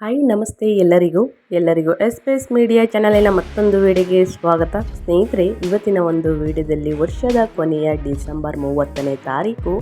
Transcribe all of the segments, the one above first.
Hi, ನಮಸ್ತೆ ಎಲ್ಲರಿಗೂ. ಎಲ್ಲರಿಗೂ ಎಸ್ ಪಿ ಎಸ್ ಮೀಡಿಯಾ ಚಾನಲಿನ ಮತ್ತೊಂದು ವಿಡಿಯೋಗೆ ಸ್ವಾಗತ. ಸ್ನೇಹಿತರೆ, ಇವತ್ತಿನ ಒಂದು ವಿಡಿಯೋದಲ್ಲಿ ವರ್ಷದ ಕೊನೆಯ ಡಿಸೆಂಬರ್ ಮೂವತ್ತನೇ ತಾರೀಕು.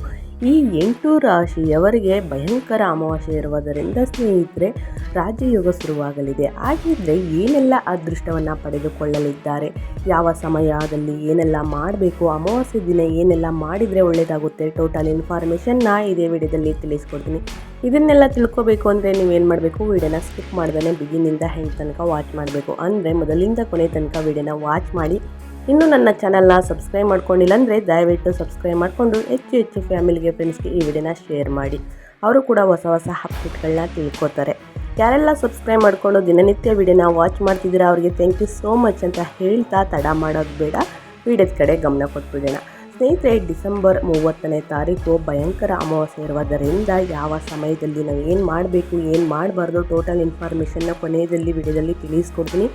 ಈ ಎಂಟು ರಾಶಿಯವರಿಗೆ ಭಯಂಕರ ಅಮಾವಾಸ್ಯೆ ಇರುವುದರಿಂದ ಸ್ನೇಹಿತರೆ, ರಾಜಯೋಗ ಶುರುವಾಗಲಿದೆ. ಹಾಗಿದ್ರೆ ಏನೆಲ್ಲ ಅದೃಷ್ಟವನ್ನು ಪಡೆದುಕೊಳ್ಳಲಿದ್ದಾರೆ? ಯಾವ ಸಮಯದಲ್ಲಿ ಏನೆಲ್ಲ ಮಾಡಬೇಕು? ಅಮಾವಾಸ್ಯೆ ದಿನ ಏನೆಲ್ಲ ಮಾಡಿದರೆ ಒಳ್ಳೆಯದಾಗುತ್ತೆ ಟೋಟಲ್ ಇನ್ಫಾರ್ಮೇಷನ್ನ ಇದೇ ವಿಡಿಯೋದಲ್ಲಿ ತಿಳಿಸ್ಕೊಡ್ತೀನಿ. ಇದನ್ನೆಲ್ಲ ತಿಳ್ಕೊಬೇಕು ಅಂದರೆ ನೀವೇನು ಮಾಡಬೇಕು? ವಿಡಿಯೋನ ಸ್ಕಿಪ್ ಮಾಡ್ದೇ ಬಿಗಿನಿಂದ ಹೆಂಗೆ ತನಕ ವಾಚ್ ಮಾಡಬೇಕು. ಅಂದರೆ ಮೊದಲಿಂದ ಕೊನೆ ತನಕ ವಿಡಿಯೋನ ವಾಚ್ ಮಾಡಿ ಇನ್ನೂ ನನ್ನ ಚಾನಲ್ನ ಸಬ್ಸ್ಕ್ರೈಬ್ ಮಾಡ್ಕೊಂಡಿಲ್ಲ ಅಂದರೆ ದಯವಿಟ್ಟು ಸಬ್ಸ್ಕ್ರೈಬ್ ಮಾಡಿಕೊಂಡು ಹೆಚ್ಚು ಹೆಚ್ಚು ಫ್ಯಾಮಿಲಿಗೆ ಫ್ರೆಂಡ್ಸ್ಗೆ ಈ ವಿಡಿಯೋನ ಶೇರ್ ಮಾಡಿ. ಅವರು ಕೂಡ ಹೊಸ ಹೊಸ ಅಪ್ಡೇಟ್ಗಳನ್ನ ತಿಳ್ಕೊತಾರೆ ಯಾರೆಲ್ಲ ಸಬ್ಸ್ಕ್ರೈಬ್ ಮಾಡಿಕೊಂಡು ದಿನನಿತ್ಯ ವಿಡಿಯೋನ ವಾಚ್ ಮಾಡ್ತಿದ್ದೀರಾ, ಅವರಿಗೆ ಥ್ಯಾಂಕ್ ಯು ಸೋ ಮಚ್ ಅಂತ ಹೇಳ್ತಾ ತಡ ಮಾಡೋದು ಬೇಡ. ವಿಡಿಯೋದ ಕಡೆ ಗಮನ ಕೊಟ್ಬಿಡೋಣ. ಸ್ನೇಹಿತರೆ, ಡಿಸೆಂಬರ್ ಮೂವತ್ತನೇ ತಾರೀಕು ಭಯಂಕರ ಅಮಾವಾಸ್ಯೆ ಇರುವುದರಿಂದ ಯಾವ ಸಮಯದಲ್ಲಿ ನಾವು ಏನು ಮಾಡಬೇಕು, ಏನು ಮಾಡಬಾರ್ದು ಟೋಟಲ್ ಇನ್ಫಾರ್ಮೇಷನ್ನ ಕೊನೆಯಲ್ಲಿ ವಿಡಿಯೋದಲ್ಲಿ ತಿಳಿಸ್ಕೊಡ್ತೀನಿ.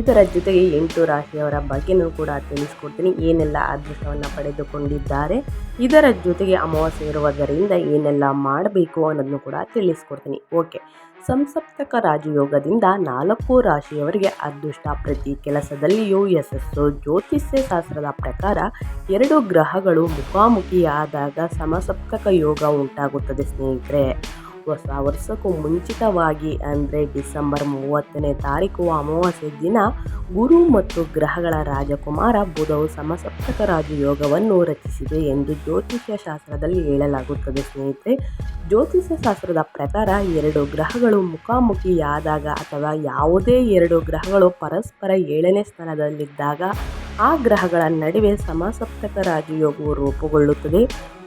ಇದರ ಜೊತೆಗೆ ಎಂಟು ರಾಶಿಯವರ ಬಗ್ಗೆನೂ ಕೂಡ ತಿಳಿಸ್ಕೊಡ್ತೀನಿ. ಏನೆಲ್ಲ ಅದೃಷ್ಟವನ್ನು ಪಡೆದುಕೊಂಡಿದ್ದಾರೆ, ಇದರ ಜೊತೆಗೆ ಅಮಾವಾಸ್ಯೆ ಇರುವುದರಿಂದ ಏನೆಲ್ಲ ಮಾಡಬೇಕು ಅನ್ನೋದನ್ನು ಕೂಡ ತಿಳಿಸ್ಕೊಡ್ತೀನಿ. ಓಕೆ. ಸಂಸಪ್ತಕ ರಾಜಯೋಗದಿಂದ ನಾಲ್ಕು ರಾಶಿಯವರಿಗೆ ಅದೃಷ್ಟ ಪ್ರತಿ ಕೆಲಸದಲ್ಲಿಯೂ ಯಶಸ್ಸು. ಜ್ಯೋತಿಷ್ಯ ಶಾಸ್ತ್ರದ ಪ್ರಕಾರ ಎರಡು ಗ್ರಹಗಳು ಮುಖಾಮುಖಿಯಾದಾಗ ಸಮಸಪ್ತಕ ಯೋಗ ಉಂಟಾಗುತ್ತದೆ ಸ್ನೇಹಿತರೆ. ಹೊಸ ವರ್ಷಕ್ಕೂ ಮುಂಚಿತವಾಗಿ ಅಂದರೆ ಡಿಸೆಂಬರ್ ಮೂವತ್ತನೇ ತಾರೀಕು ಅಮಾವಾಸ್ಯ ದಿನ ಗುರು ಮತ್ತು ಗ್ರಹಗಳ ರಾಜಕುಮಾರ ಬುಧವು ಸಮಸಪ್ತಕ ರಾಜಯೋಗವನ್ನು ರಚಿಸಿದೆ ಎಂದು ಜ್ಯೋತಿಷ್ಯ ಶಾಸ್ತ್ರದಲ್ಲಿ ಹೇಳಲಾಗುತ್ತದೆ ಸ್ನೇಹಿತರೆ. ಜ್ಯೋತಿಷ್ಯ ಶಾಸ್ತ್ರದ ಪ್ರಕಾರ ಎರಡು ಗ್ರಹಗಳು ಮುಖಾಮುಖಿಯಾದಾಗ ಅಥವಾ ಯಾವುದೇ ಎರಡು ಗ್ರಹಗಳು ಪರಸ್ಪರ ಏಳನೇ ಸ್ಥಾನದಲ್ಲಿದ್ದಾಗ ಆ ಗ್ರಹಗಳ ನಡುವೆ ಸಮಸಪ್ತಕ ರಾಜಯೋಗವು ರೂಪುಗೊಳ್ಳುತ್ತದೆ.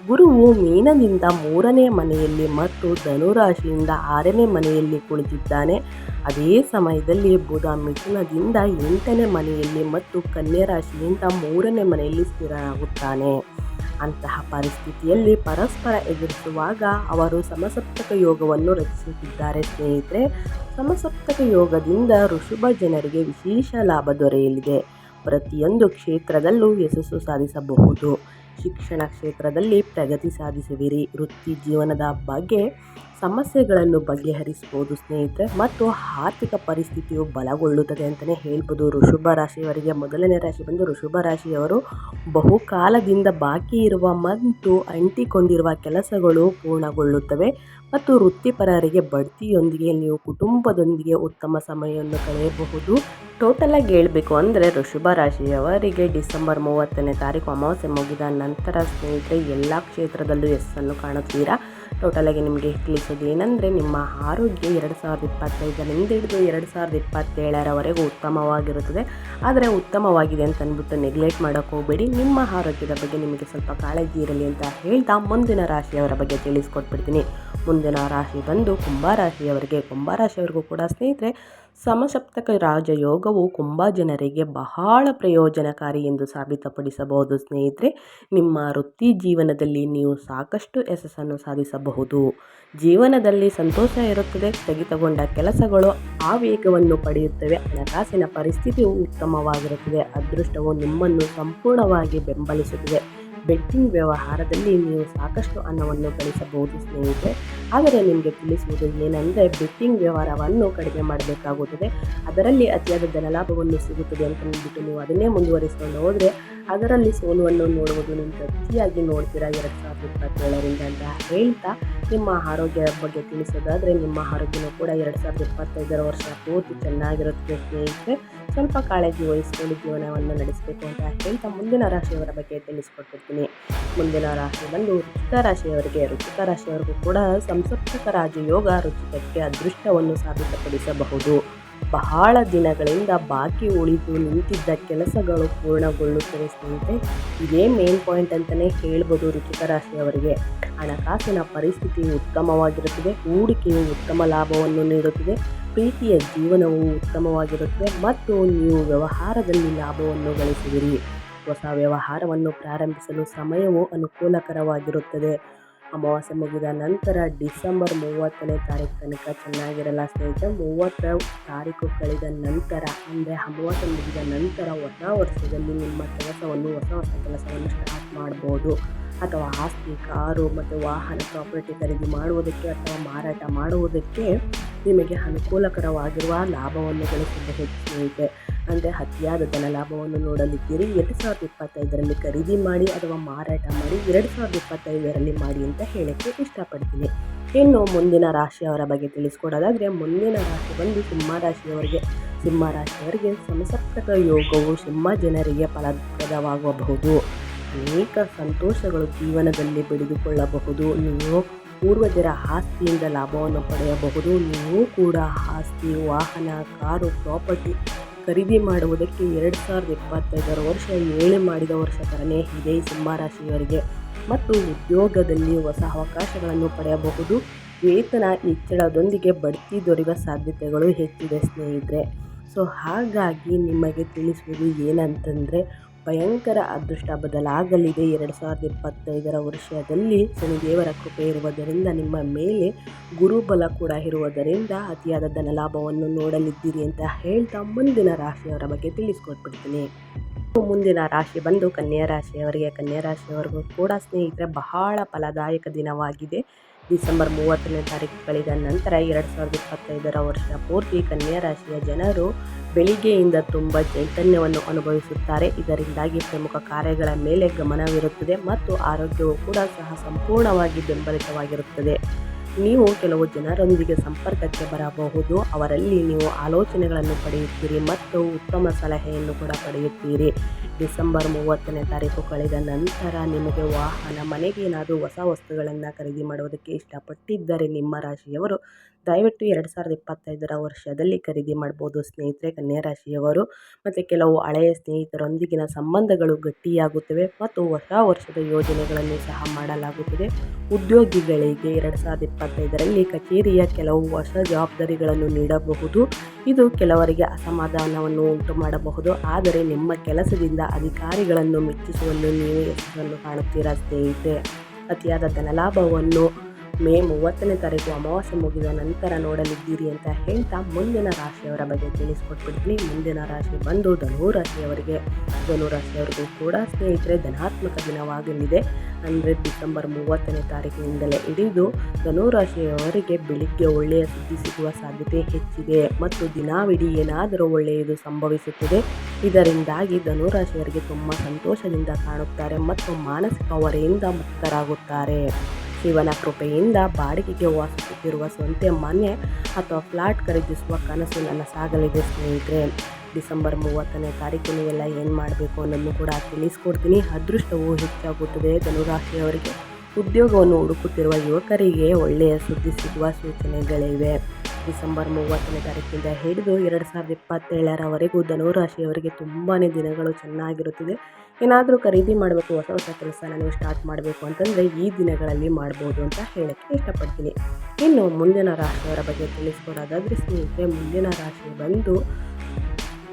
ಗುರುವು ಮೀನದಿಂದ ಮೂರನೇ ಮನೆಯಲ್ಲಿ ಮತ್ತು ಧನುರಾಶಿಯಿಂದ ಆರನೇ ಮನೆಯಲ್ಲಿ ಕುಳಿತಿದ್ದಾನೆ. ಅದೇ ಸಮಯದಲ್ಲಿ ಬುಧ ಮಿಥುನದಿಂದ ಎಂಟನೇ ಮನೆಯಲ್ಲಿ ಮತ್ತು ಕನ್ಯಾ ರಾಶಿಯಿಂದ ಮೂರನೇ ಮನೆಯಲ್ಲಿ ಸ್ಥಿರನಾಗುತ್ತಾನೆ ಅಂತಹ ಪರಿಸ್ಥಿತಿಯಲ್ಲಿ ಪರಸ್ಪರ ಎದುರಿಸುವಾಗ ಅವರು ಸಮಸಪ್ತಕ ಯೋಗವನ್ನು ರಚಿಸುತ್ತಿದ್ದಾರೆ ಸ್ನೇಹಿತರೆ. ಸಮಸಪ್ತಕ ಯೋಗದಿಂದ ಋಷಭ ಜನರಿಗೆ ವಿಶೇಷ ಲಾಭ ದೊರೆಯಲಿದೆ. ಪ್ರತಿಯೊಂದು ಕ್ಷೇತ್ರದಲ್ಲೂ ಯಶಸ್ಸು ಸಾಧಿಸಬಹುದು. ಶಿಕ್ಷಣ ಕ್ಷೇತ್ರದಲ್ಲಿ ಪ್ರಗತಿ ಸಾಧಿಸುವಿರಿ ವೃತ್ತಿ ಜೀವನದ ಬಗ್ಗೆ ಸಮಸ್ಯೆಗಳನ್ನು ಬಗೆಹರಿಸ್ಬೋದು ಸ್ನೇಹಿತರೆ ಮತ್ತು ಆರ್ಥಿಕ ಪರಿಸ್ಥಿತಿಯು ಬಲಗೊಳ್ಳುತ್ತದೆ ಅಂತಲೇ ಹೇಳ್ಬೋದು. ಋಷಭ ರಾಶಿಯವರಿಗೆ ಮೊದಲನೇ ರಾಶಿ ಬಂದು ಋಷಭ ರಾಶಿಯವರು ಬಹುಕಾಲದಿಂದ ಬಾಕಿ ಇರುವ ಮತ್ತು ಅಂಟಿಕೊಂಡಿರುವ ಕೆಲಸಗಳು ಪೂರ್ಣಗೊಳ್ಳುತ್ತವೆ ಮತ್ತು ವೃತ್ತಿಪರರಿಗೆ ಬಡ್ತಿಯೊಂದಿಗೆ ನೀವು ಕುಟುಂಬದೊಂದಿಗೆ ಉತ್ತಮ ಸಮಯವನ್ನು ಕಳೆಯಬಹುದು. ಟೋಟಲಾಗಿ ಹೇಳಬೇಕು ಅಂದರೆ ಋಷಭ ರಾಶಿಯವರಿಗೆ ಡಿಸೆಂಬರ್ ಮೂವತ್ತನೇ ತಾರೀಕು ಅಮಾವಾಸ್ಯೆ ಮುಗಿದ ನಂತರ ಸ್ನೇಹಿತರೆ ಎಲ್ಲ ಕ್ಷೇತ್ರದಲ್ಲೂ ಯಶಸ್ಸನ್ನು ಕಾಣುತ್ತೀರಾ? ಟೋಟಲಾಗಿ ನಿಮಗೆ ತಿಳಿಸೋದು ಏನಂದರೆ, ನಿಮ್ಮ ಆರೋಗ್ಯ ಎರಡು ಸಾವಿರದ ಇಪ್ಪತ್ತೈದರಿಂದ ಹಿಡಿದು ಎರಡು ಸಾವಿರದ ಇಪ್ಪತ್ತೇಳರವರೆಗೂ ಉತ್ತಮವಾಗಿರುತ್ತದೆ. ಆದರೆ ಉತ್ತಮವಾಗಿದೆ ಅಂತ ಅಂದ್ಬಿಟ್ಟು ನೆಗ್ಲೆಕ್ಟ್ ಮಾಡೋಕ್ಕೆ ಹೋಗಬೇಡಿ. ನಿಮ್ಮ ಆರೋಗ್ಯದ ಬಗ್ಗೆ ನಿಮಗೆ ಸ್ವಲ್ಪ ಕಾಳಜಿ ಇರಲಿ ಅಂತ ಹೇಳ್ತಾ ಮುಂದಿನ ರಾಶಿಯವರ ಬಗ್ಗೆ ತಿಳಿಸ್ಕೊಟ್ಬಿಡ್ತೀನಿ. ಮುಂದಿನ ರಾಶಿ ಬಂದು ಕುಂಭ ರಾಶಿಯವರಿಗೆ, ಕುಂಭ ರಾಶಿಯವರಿಗೂ ಕೂಡ ಸ್ನೇಹಿತರೆ ಸಮಸಪ್ತಕ ರಾಜಯೋಗವು ಕುಂಭ ಜನರಿಗೆ ಬಹಳ ಪ್ರಯೋಜನಕಾರಿ ಎಂದು ಸಾಬೀತುಪಡಿಸಬಹುದು. ಸ್ನೇಹಿತರೆ, ನಿಮ್ಮ ವೃತ್ತಿ ಜೀವನದಲ್ಲಿ ನೀವು ಸಾಕಷ್ಟು ಯಶಸ್ಸನ್ನು ಸಾಧಿಸಬಹುದು. ಜೀವನದಲ್ಲಿ ಸಂತೋಷ ಇರುತ್ತದೆ, ಸ್ಥಗಿತಗೊಂಡ ಕೆಲಸಗಳು ಆ ವೇಗವನ್ನು ಪಡೆಯುತ್ತವೆ, ಹಣಕಾಸಿನ ಪರಿಸ್ಥಿತಿಯು ಉತ್ತಮವಾಗಿರುತ್ತದೆ, ಅದೃಷ್ಟವು ನಿಮ್ಮನ್ನು ಸಂಪೂರ್ಣವಾಗಿ ಬೆಂಬಲಿಸುತ್ತದೆ. ಬೆಟ್ಟಿಂಗ್ ವ್ಯವಹಾರದಲ್ಲಿ ನೀವು ಸಾಕಷ್ಟು ಹಣವನ್ನು ಗಳಿಸಬಹುದು, ಸ್ನೇಹಿತರೆ. ಆದರೆ ನಿಮಗೆ ತಿಳಿಸುವುದು ಏನಂದರೆ, ಬೆಟ್ಟಿಂಗ್ ವ್ಯವಹಾರವನ್ನು ಕಡಿಮೆ ಮಾಡಬೇಕಾಗುತ್ತದೆ. ಅದರಲ್ಲಿ ಅತಿಯಾದ ಧನಲಾಭವನ್ನು ಸಿಗುತ್ತದೆ ಅಂತ ಅಂದ್ಬಿಟ್ಟು ನೀವು ಅದನ್ನೇ ಮುಂದುವರಿಸಿಕೊಂಡು ಹೋದರೆ, ಅದರಲ್ಲಿ ಸೋಲುವನ್ನು ನೋಡುವುದು ನಿಮ್ಮ ಪ್ರತಿಯಾಗಿ ನೋಡ್ತೀರಾ? ಎರಡು ಸಾವಿರದ ಇಪ್ಪತ್ತೇಳರಿಂದ ಅಂತ ಹೇಳ್ತಾ ನಿಮ್ಮ ಆರೋಗ್ಯ ಬಗ್ಗೆ ತಿಳಿಸೋದಾದರೆ, ನಿಮ್ಮ ಆರೋಗ್ಯನೂ ಕೂಡ ಎರಡು ಸಾವಿರದ ಇಪ್ಪತ್ತೈದರ ವರ್ಷ ಪೂರ್ತಿ ಚೆನ್ನಾಗಿರುತ್ತೆ, ಸ್ನೇಹಿತರೆ. ಸ್ವಲ್ಪ ಕಾಳಜಿ ವಹಿಸ್ಕೊಂಡು ಜೀವನವನ್ನು ನಡೆಸಬೇಕು ಅಂತ ಹೇಳ್ತಾ ಮುಂದಿನ ರಾಶಿಯವರ ಬಗ್ಗೆ ತಿಳಿಸ್ಕೊಟ್ಟಿರ್ತೀನಿ. ಮುಂದಿನ ರಾಶಿ ಬಂದು ಋತುಕ ರಾಶಿಯವರಿಗೆ ಋತುಕ ರಾಶಿಯವರಿಗೂ ಕೂಡ ಸಂಸಪ್ತಕ ರಾಜಯೋಗ ಋತುಕಕ್ಕೆ ಅದೃಷ್ಟವನ್ನು ಸಾಬೀತುಪಡಿಸಬಹುದು. ಬಹಳ ದಿನಗಳಿಂದ ಬಾಕಿ ಉಳಿದು ನಿಂತಿದ್ದ ಕೆಲಸಗಳು ಪೂರ್ಣಗೊಳ್ಳುತ್ತವೆ ಸ್ನೇಹಿತರೆ. ಇದೇ ಮೇನ್ ಪಾಯಿಂಟ್ ಅಂತಲೇ ಹೇಳ್ಬೋದು ರುಚಿಕ ರಾಶಿಯವರಿಗೆ. ಹಣಕಾಸಿನ ಪರಿಸ್ಥಿತಿ ಉತ್ತಮವಾಗಿರುತ್ತದೆ. ಹೂಡಿಕೆಯು ಉತ್ತಮ ಲಾಭವನ್ನು ನೀಡುತ್ತದೆ. ಪ್ರೀತಿಯ ಜೀವನವು ಉತ್ತಮವಾಗಿರುತ್ತದೆ ಮತ್ತು ನೀವು ವ್ಯವಹಾರದಲ್ಲಿ ಲಾಭವನ್ನು ಗಳಿಸುವಿರಿ. ಹೊಸ ವ್ಯವಹಾರವನ್ನು ಪ್ರಾರಂಭಿಸಲು ಸಮಯವು ಅನುಕೂಲಕರವಾಗಿರುತ್ತದೆ. ಅಮಾವಾಸ್ಯೆ ಮುಗಿದ ನಂತರ ಡಿಸೆಂಬರ್ ಮೂವತ್ತನೇ ತಾರೀಕು ತನಕ ಚೆನ್ನಾಗಿರಲ್ಲ ಸ್ನೇಹಿತರೆ. ಮೂವತ್ತ ತಾರೀಕು ಕಳೆದ ನಂತರ, ಅಂದರೆ ಅಮಾವಾಸ್ಯೆ ಮುಗಿದ ನಂತರ ಹೊಸ ವರ್ಷದಲ್ಲಿ ನಿಮ್ಮ ಕೆಲಸವನ್ನು, ಹೊಸ ಹೊಸ ಕೆಲಸವನ್ನು ಸ್ಟಾರ್ಟ್ ಮಾಡ್ಬೋದು. ಅಥವಾ ಆಸ್ತಿ, ಕಾರು ಮತ್ತು ವಾಹನ ಪ್ರಾಪರ್ಟಿ ಖರೀದಿ ಮಾಡುವುದಕ್ಕೆ ಅಥವಾ ಮಾರಾಟ ಮಾಡುವುದಕ್ಕೆ ನಿಮಗೆ ಅನುಕೂಲಕರವಾಗಿರುವ ಲಾಭವನ್ನು ಗಳಿಸಬಹುದು ಹೆಚ್ಚಿದೆ ಅಂದರೆ ಅತಿಯಾದ ಧನ ಲಾಭವನ್ನು ನೋಡಲಿದ್ದೀರಿ. ಎರಡು ಸಾವಿರದ ಇಪ್ಪತ್ತೈದರಲ್ಲಿ ಖರೀದಿ ಮಾಡಿ ಅಥವಾ ಮಾರಾಟ ಮಾಡಿ ಎರಡು ಸಾವಿರದ ಇಪ್ಪತ್ತೈದರಲ್ಲಿ ಮಾಡಿ ಅಂತ ಹೇಳೋಕ್ಕೆ ಇಷ್ಟಪಡ್ತೀನಿ. ಇನ್ನು ಮುಂದಿನ ರಾಶಿಯವರ ಬಗ್ಗೆ ತಿಳಿಸ್ಕೊಡೋದಾದರೆ, ಮುಂದಿನ ರಾಶಿ ಬಂದು ಸಿಂಹ ರಾಶಿಯವರಿಗೆ ಸಿಂಹ ರಾಶಿಯವರಿಗೆ ಸಮಸಪ್ತಕ ಯೋಗವು ಸಿಂಹ ಜನರಿಗೆ ಫಲಪ್ರದವಾಗಬಹುದು. ಅನೇಕ ಸಂತೋಷಗಳು ಜೀವನದಲ್ಲಿ ಬೆಳೆದುಕೊಳ್ಳಬಹುದು ನೀವು ಪೂರ್ವಜರ ಆಸ್ತಿಯಿಂದ ಲಾಭವನ್ನು ಪಡೆಯಬಹುದು. ನೀವು ಕೂಡ ಆಸ್ತಿ, ವಾಹನ, ಕಾರು, ಪ್ರಾಪರ್ಟಿ ಖರೀದಿ ಮಾಡುವುದಕ್ಕೆ ಎರಡು ಸಾವಿರದ ಇಪ್ಪತ್ತೈದರ ವರ್ಷ ಏಳು ಮಾಡಿದ ವರ್ಷ ಥರನೇ ಇದೆ ಸಿಂಹರಾಶಿಯವರಿಗೆ. ಮತ್ತು ಉದ್ಯೋಗದಲ್ಲಿ ಹೊಸ ಅವಕಾಶಗಳನ್ನು ಪಡೆಯಬಹುದು. ವೇತನ ಹೆಚ್ಚಳದೊಂದಿಗೆ ಬಡ್ತಿ ದೊರೆಯುವ ಸಾಧ್ಯತೆಗಳು ಹೆಚ್ಚಿದೆ ಸ್ನೇಹಿತರೆ. ಸೊ, ಹಾಗಾಗಿ ನಿಮಗೆ ತಿಳಿಸುವುದು ಏನಂತಂದರೆ ಭಯಂಕರ ಅದೃಷ್ಟ ಬದಲಾಗಲಿದೆ. ಎರಡು ಸಾವಿರದ ಇಪ್ಪತ್ತೈದರ ವರ್ಷದಲ್ಲಿ ಶನಿದೇವರ ಕೃಪೆ ಇರುವುದರಿಂದ ನಿಮ್ಮ ಮೇಲೆ ಗುರುಬಲ ಕೂಡ ಇರುವುದರಿಂದ ಅತಿಯಾದ ಧನಲಾಭವನ್ನು ನೋಡಲಿದ್ದೀರಿ ಅಂತ ಹೇಳ್ತಾ ಮುಂದಿನ ರಾಶಿಯವರ ಬಗ್ಗೆ ತಿಳಿಸ್ಕೊಟ್ಬಿಡ್ತೀನಿ. ಮುಂದಿನ ರಾಶಿ ಬಂದು ಕನ್ಯಾ ರಾಶಿಯವರಿಗೆ, ಕನ್ಯಾ ರಾಶಿಯವರಿಗೂ ಕೂಡ ಸ್ನೇಹಿತರೆ ಬಹಳ ಫಲದಾಯಕ ದಿನವಾಗಿದೆ. ಡಿಸೆಂಬರ್ ಮೂವತ್ತನೇ ತಾರೀಕು ಕಳೆದ ನಂತರ ಎರಡು ಸಾವಿರದ ಇಪ್ಪತ್ತೈದರ ವರ್ಷ ಪೂರ್ತಿ ಕನ್ಯಾ ರಾಶಿಯ ಜನರು ಬೆಳಿಗ್ಗೆಯಿಂದ ತುಂಬ ಚೈತನ್ಯವನ್ನು ಅನುಭವಿಸುತ್ತಾರೆ. ಇದರಿಂದಾಗಿ ಪ್ರಮುಖ ಕಾರ್ಯಗಳ ಮೇಲೆ ಗಮನವಿರುತ್ತದೆ ಮತ್ತು ಆರೋಗ್ಯವು ಕೂಡ ಸಹ ಸಂಪೂರ್ಣವಾಗಿ ಬೆಂಬಲಿತವಾಗಿರುತ್ತದೆ. ನೀವು ಕೆಲವು ಜನರೊಂದಿಗೆ ಸಂಪರ್ಕಕ್ಕೆ ಬರಬಹುದು. ಅವರಲ್ಲಿ ನೀವು ಆಲೋಚನೆಗಳನ್ನು ಪಡೆಯುತ್ತೀರಿ ಮತ್ತು ಉತ್ತಮ ಸಲಹೆಯನ್ನು ಕೂಡ ಪಡೆಯುತ್ತೀರಿ. ಡಿಸೆಂಬರ್ ಮೂವತ್ತನೇ ತಾರೀಕು ಕಳೆದ ನಂತರ ನಿಮಗೆ ವಾಹನ, ಮನೆಗೆ ಏನಾದರೂ ಹೊಸ ವಸ್ತುಗಳನ್ನು ಖರೀದಿ ಮಾಡುವುದಕ್ಕೆ ಇಷ್ಟಪಟ್ಟಿದ್ದರೆ ನಿಮ್ಮ ರಾಶಿಯವರು ದಯವಿಟ್ಟು ಎರಡು ಸಾವಿರದ ಇಪ್ಪತ್ತೈದರ ವರ್ಷದಲ್ಲಿ ಖರೀದಿ ಮಾಡ್ಬೋದು. ಸ್ನೇಹಿತರೆ, ಕನ್ಯಾ ರಾಶಿಯವರು ಮತ್ತು ಕೆಲವು ಹಳೆಯ ಸ್ನೇಹಿತರೊಂದಿಗಿನ ಸಂಬಂಧಗಳು ಗಟ್ಟಿಯಾಗುತ್ತವೆ ಮತ್ತು ಹೊಸ ವರ್ಷದ ಯೋಜನೆಗಳನ್ನು ಸಹ ಮಾಡಲಾಗುತ್ತದೆ. ಉದ್ಯೋಗಿಗಳಿಗೆ ಎರಡು ಸಾವಿರದ ಇಪ್ಪತ್ತೈದರಲ್ಲಿ ಕಚೇರಿಯ ಕೆಲವು ಹೊಸ ಜವಾಬ್ದಾರಿಗಳನ್ನು ನೀಡಬಹುದು. ಇದು ಕೆಲವರಿಗೆ ಅಸಮಾಧಾನವನ್ನು ಉಂಟು ಮಾಡಬಹುದು. ಆದರೆ ನಿಮ್ಮ ಕೆಲಸದಿಂದ ಅಧಿಕಾರಿಗಳನ್ನು ಮೆಚ್ಚಿಸುವಲ್ಲಿ ನೀವು ಯಶಸ್ಸನ್ನು ಕಾಣುತ್ತೀರಾ ಸ್ನೇಹಿತೆ ಅತಿಯಾದ ಧನಲಾಭವನ್ನು ಮೇ ಮೂವತ್ತನೇ ತಾರೀಕು ಅಮಾವಾಸ್ಯೆ ಮುಗಿದ ನಂತರ ನೋಡಲಿದ್ದೀರಿ ಅಂತ ಹೇಳ್ತಾ ಮುಂದಿನ ರಾಶಿಯವರ ಬಗ್ಗೆ ತಿಳಿಸ್ಕೊಟ್ಬಿಡ್ತೀನಿ. ಮುಂದಿನ ರಾಶಿ ಬಂದು ಧನು ರಾಶಿಯವರಿಗೆ. ಧನು ರಾಶಿಯವರಿಗೂ ಕೂಡ ಸ್ನೇಹಿತರೆ, ಧನಾತ್ಮಕ ದಿನವಾಗಲಿದೆ ಅಂದರೆ ಡಿಸೆಂಬರ್ ಮೂವತ್ತನೇ ತಾರೀಕಿನಿಂದಲೇ ಹಿಡಿದು ಧನುರಾಶಿಯವರಿಗೆ ಬೆಳಿಗ್ಗೆ ಒಳ್ಳೆಯ ಸುದ್ದಿ ಸಿಗುವ ಸಾಧ್ಯತೆ ಹೆಚ್ಚಿದೆ. ಮತ್ತು ದಿನವಿಡೀ ಏನಾದರೂ ಒಳ್ಳೆಯದು ಸಂಭವಿಸುತ್ತದೆ. ಇದರಿಂದಾಗಿ ಧನುರಾಶಿಯವರಿಗೆ ತುಂಬ ಸಂತೋಷದಿಂದ ಕಾಣುತ್ತಾರೆ ಮತ್ತು ಮಾನಸಿಕ ಹೊರೆಯಿಂದ ಮುಕ್ತರಾಗುತ್ತಾರೆ. ಶಿವನ ಕೃಪೆಯಿಂದ ಬಾಡಿಗೆಗೆ ವಾಸಿಸುತ್ತಿರುವ ಸ್ವಂತ ಮನೆ ಅಥವಾ ಫ್ಲಾಟ್ ಖರೀದಿಸುವ ಕನಸು ನನ್ನ ಸಾಗಲಿದೆ ಸ್ನೇಹಿತರೆ. ಡಿಸೆಂಬರ್ ಮೂವತ್ತನೇ ತಾರೀಕು ಎಲ್ಲ ಏನು ಮಾಡಬೇಕು ಅನ್ನೋದನ್ನು ಕೂಡ ತಿಳಿಸ್ಕೊಡ್ತೀನಿ. ಅದೃಷ್ಟವು ಹೆಚ್ಚಾಗುತ್ತದೆ. ಧನುರಾಶಿಯವರಿಗೆ ಉದ್ಯೋಗವನ್ನು ಹುಡುಕುತ್ತಿರುವ ಯುವಕರಿಗೆ ಒಳ್ಳೆಯ ಸುದ್ದಿ ಸಿಗುವ ಸೂಚನೆಗಳಿವೆ. ಡಿಸೆಂಬರ್ ಮೂವತ್ತನೇ ತಾರೀಕಿಂದ ಹಿಡಿದು ಎರಡು ಸಾವಿರದ ಇಪ್ಪತ್ತೇಳರವರೆಗೂ ಧನುರಾಶಿಯವರಿಗೆ ತುಂಬಾ ದಿನಗಳು ಚೆನ್ನಾಗಿರುತ್ತದೆ. ಏನಾದರೂ ಖರೀದಿ ಮಾಡಬೇಕು, ಹೊಸ ಹೊಸ ಕೆಲಸ ನೀವು ಸ್ಟಾರ್ಟ್ ಮಾಡಬೇಕು ಅಂತಂದರೆ ಈ ದಿನಗಳಲ್ಲಿ ಮಾಡ್ಬೋದು ಅಂತ ಹೇಳೋಕ್ಕೆ ಇಷ್ಟಪಡ್ತೀನಿ. ಇನ್ನು ಮುಂದಿನ ರಾಶಿಯವರ ಬಗ್ಗೆ ತಿಳಿಸ್ಕೊಡೋದಾದರೆ ಸ್ನೇಹಿತರೆ, ಮುಂದಿನ ರಾಶಿ ಬಂದು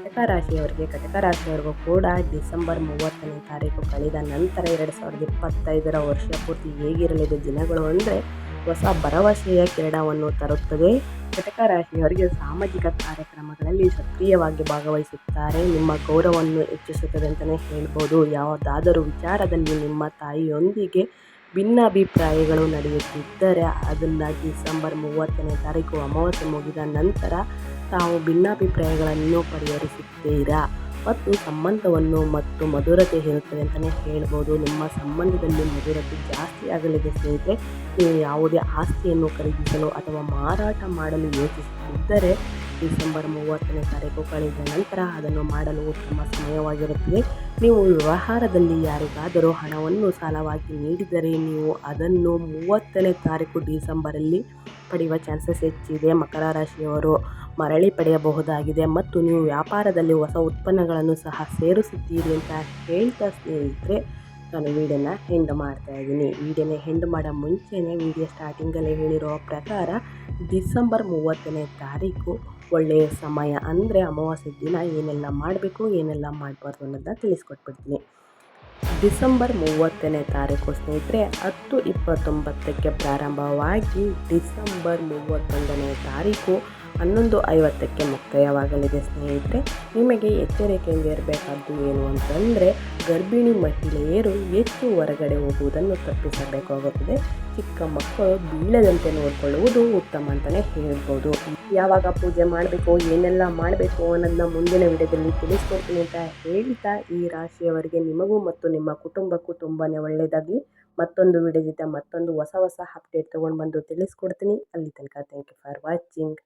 ಕಟಕ ರಾಶಿಯವರಿಗೆ, ಕಟಕ ರಾಶಿಯವರಿಗೂ ಕೂಡ ಡಿಸೆಂಬರ್ ಮೂವತ್ತನೇ ತಾರೀಕು ಕಳೆದ ನಂತರ ಎರಡು ಸಾವಿರದ ಇಪ್ಪತ್ತೈದರ ವರ್ಷ ಪೂರ್ತಿ ಹೇಗಿರಲಿದೆ ದಿನಗಳು ಅಂದರೆ ಹೊಸ ಭರವಸೆಯ ಕಿರಣವನ್ನು ತರುತ್ತದೆ. ಕಟಕ ರಾಶಿಯವರಿಗೆ ಸಾಮಾಜಿಕ ಕಾರ್ಯಕ್ರಮಗಳಲ್ಲಿ ಸಕ್ರಿಯವಾಗಿ ಭಾಗವಹಿಸುತ್ತಾರೆ. ನಿಮ್ಮ ಗೌರವವನ್ನು ಹೆಚ್ಚಿಸುತ್ತದೆ ಅಂತಲೇ ಹೇಳ್ಬೋದು. ಯಾವುದಾದರೂ ವಿಚಾರದಲ್ಲಿ ನಿಮ್ಮ ತಾಯಿಯೊಂದಿಗೆ ಭಿನ್ನಾಭಿಪ್ರಾಯಗಳು ನಡೆಯುತ್ತಿದ್ದರೆ ಅದನ್ನು ಡಿಸೆಂಬರ್ ಮೂವತ್ತನೇ ತಾರೀಕು ಅಮಾವಾಸ್ಯೆ ಮುಗಿದ ನಂತರ ತಾವು ಭಿನ್ನಾಭಿಪ್ರಾಯಗಳನ್ನು ಪರಿಹರಿಸುತ್ತೀರಾ? ಮತ್ತು ಸಂಬಂಧವನ್ನು ಮತ್ತು ಮಧುರತೆ ಹೇಳುತ್ತದೆ ಅಂತಲೇ ಹೇಳ್ಬೋದು. ನಿಮ್ಮ ಸಂಬಂಧದಲ್ಲಿ ಮಧುರತೆ ಜಾಸ್ತಿ ಆಗಲಿದೆ ಸ್ನೇಹಿತರೆ, ನೀವು ಯಾವುದೇ ಆಸ್ತಿಯನ್ನು ಖರೀದಿಸಲು ಅಥವಾ ಮಾರಾಟ ಮಾಡಲು ಯೋಚಿಸುತ್ತಿದ್ದರೆ ಡಿಸೆಂಬರ್ ಮೂವತ್ತನೇ ತಾರೀಕು ಕಳೆದ ನಂತರ ಅದನ್ನು ಮಾಡಲು ಉತ್ತಮ ಸಮಯವಾಗಿರುತ್ತದೆ. ನೀವು ವ್ಯವಹಾರದಲ್ಲಿ ಯಾರಿಗಾದರೂ ಹಣವನ್ನು ಸಾಲವಾಗಿ ನೀಡಿದರೆ ನೀವು ಅದನ್ನು ಮೂವತ್ತನೇ ತಾರೀಕು ಡಿಸೆಂಬರಲ್ಲಿ ಪಡೆಯುವ ಚಾನ್ಸಸ್ ಹೆಚ್ಚಿದೆ. ಮಕರ ರಾಶಿಯವರು ಮರಳಿ ಪಡೆಯಬಹುದಾಗಿದೆ ಮತ್ತು ನೀವು ವ್ಯಾಪಾರದಲ್ಲಿ ಹೊಸ ಉತ್ಪನ್ನಗಳನ್ನು ಸಹ ಸೇರಿಸುತ್ತೀರಿ ಅಂತ ಹೇಳ್ತಾ ಸ್ನೇಹಿತರೆ, ನಾನು ವೀಡಿಯೋನ ಹೆಂಡ್ ಮಾಡ್ತಾ ಇದ್ದೀನಿ. ವೀಡಿಯೋನ ಹೆಂಡ್ ಮಾಡೋ ಮುಂಚೆನೇ ವೀಡಿಯೋ ಸ್ಟಾರ್ಟಿಂಗಲ್ಲಿ ಹೇಳಿರೋ ಪ್ರಕಾರ ಡಿಸೆಂಬರ್ ಮೂವತ್ತನೇ ತಾರೀಕು ಒಳ್ಳೆಯ ಸಮಯ ಅಂದರೆ ಅಮಾವಾಸ್ಯೆ ದಿನ ಏನೆಲ್ಲ ಮಾಡಬೇಕು, ಏನೆಲ್ಲ ಮಾಡಬಾರ್ದು ಅನ್ನೋದನ್ನ ತಿಳಿಸ್ಕೊಟ್ಬಿಡ್ತೀನಿ. ಡಿಸೆಂಬರ್ ಮೂವತ್ತನೇ ತಾರೀಕು ಸ್ನೇಹಿತರೆ, ಹತ್ತು ಇಪ್ಪತ್ತೊಂಬತ್ತಕ್ಕೆ ಪ್ರಾರಂಭವಾಗಿ ಡಿಸೆಂಬರ್ ಮೂವತ್ತೊಂದನೇ ತಾರೀಕು ಹನ್ನೊಂದು ಐವತ್ತಕ್ಕೆ ಮುಕ್ತಾಯವಾಗಲಿದೆ ಸ್ನೇಹಿತರೆ. ನಿಮಗೆ ಎಚ್ಚರಿಕೆಯಿಂದ ಇರಬೇಕಾದ್ದು ಏನು ಅಂತಂದರೆ, ಗರ್ಭಿಣಿ ಮಹಿಳೆಯರು ಹೆಚ್ಚು ಹೊರಗಡೆ ಹೋಗುವುದನ್ನು ತಪ್ಪಿಸಬೇಕಾಗುತ್ತದೆ. ಚಿಕ್ಕ ಮಕ್ಕಳು ಬೀಳದಂತೆ ನೋಡಿಕೊಳ್ಳುವುದು ಉತ್ತಮ ಅಂತಲೇ ಹೇಳ್ಬೋದು. ಯಾವಾಗ ಪೂಜೆ ಮಾಡಬೇಕು, ಏನೆಲ್ಲ ಮಾಡಬೇಕು ಅನ್ನೋದನ್ನ ಮುಂದಿನ ವಿಡಿಯೋದಲ್ಲಿ ತಿಳಿಸ್ಕೊಡ್ತೀನಿ ಅಂತ ಹೇಳ್ತಾ ಈ ರಾಶಿಯವರಿಗೆ ನಿಮಗೂ ಮತ್ತು ನಿಮ್ಮ ಕುಟುಂಬಕ್ಕೂ ತುಂಬಾ ಒಳ್ಳೆಯದಾಗಲಿ ಮತ್ತೊಂದು ವಿಡಿಯೋ ಜೊತೆ ಮತ್ತೊಂದು ಹೊಸ ಹೊಸ ಅಪ್ಡೇಟ್ ತೊಗೊಂಡು ಬಂದು ತಿಳಿಸ್ಕೊಡ್ತೀನಿ. ಅಲ್ಲಿ ತನಕ ಥ್ಯಾಂಕ್ ಯು ಫಾರ್ ವಾಚಿಂಗ್